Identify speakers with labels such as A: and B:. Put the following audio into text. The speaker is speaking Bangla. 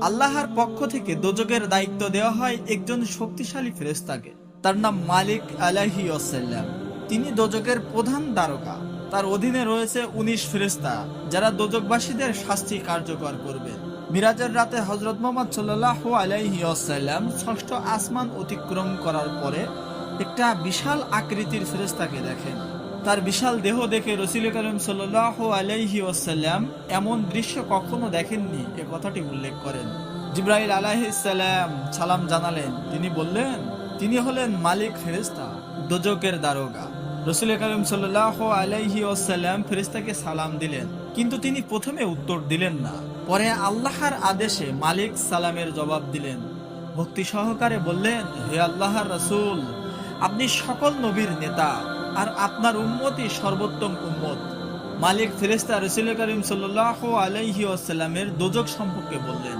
A: আল্লাহর পক্ষ থেকে দোজকের দায়িত্ব দেওয়া হয় একজন শক্তিশালী ফেরেস্তাকে তার নাম মালিক আলাহি ওসাল্লাম তিনি দোজকের প্রধান দ্বারকা। তার অধীনে রয়েছে উনিশ ফেরেস্তা যারা দোজকবাসীদের শাস্তি কার্যকর করবে। মিরাজের রাতে হজরত মোহাম্মদ সাল্লাহ আলাইহি আসাল্লাম ষষ্ঠ আসমান অতিক্রম করার পরে একটা বিশাল আকৃতির ফেরেস্তাকে দেখেন। তার বিশাল দেহ দেখে রসিল করিম সাল্লাহ আলাইহি ওসাল্লাম এমন দৃশ্য কখনো দেখেননি, এ কথাটি উল্লেখ করেন। জিব্রাইল আলাইহিসাল্লাম সালাম জানালেন, তিনি বললেন, তিনি হলেন মালিক ফেরেস্তা দোজকের দারোগা। রসুল করিম সাল্লাহ আলাইহি ওসাল্লাম ফেরেস্তাকে সালাম দিলেন, কিন্তু তিনি প্রথমে উত্তর দিলেন না। পরে আল্লাহর আদেশে মালিক সালামের জবাব দিলেন। ভক্তি সহকারে বললেন, হে আল্লাহর রসুল, আপনি সকল নবীর নেতা আর আপনার উম্মতই সর্বোত্তম উম্মত। মালিক ফেরেস্তা রসুল করিম সাল্লাহ আলাইহি আসাল্লামের দোজক সম্পর্কে বললেন।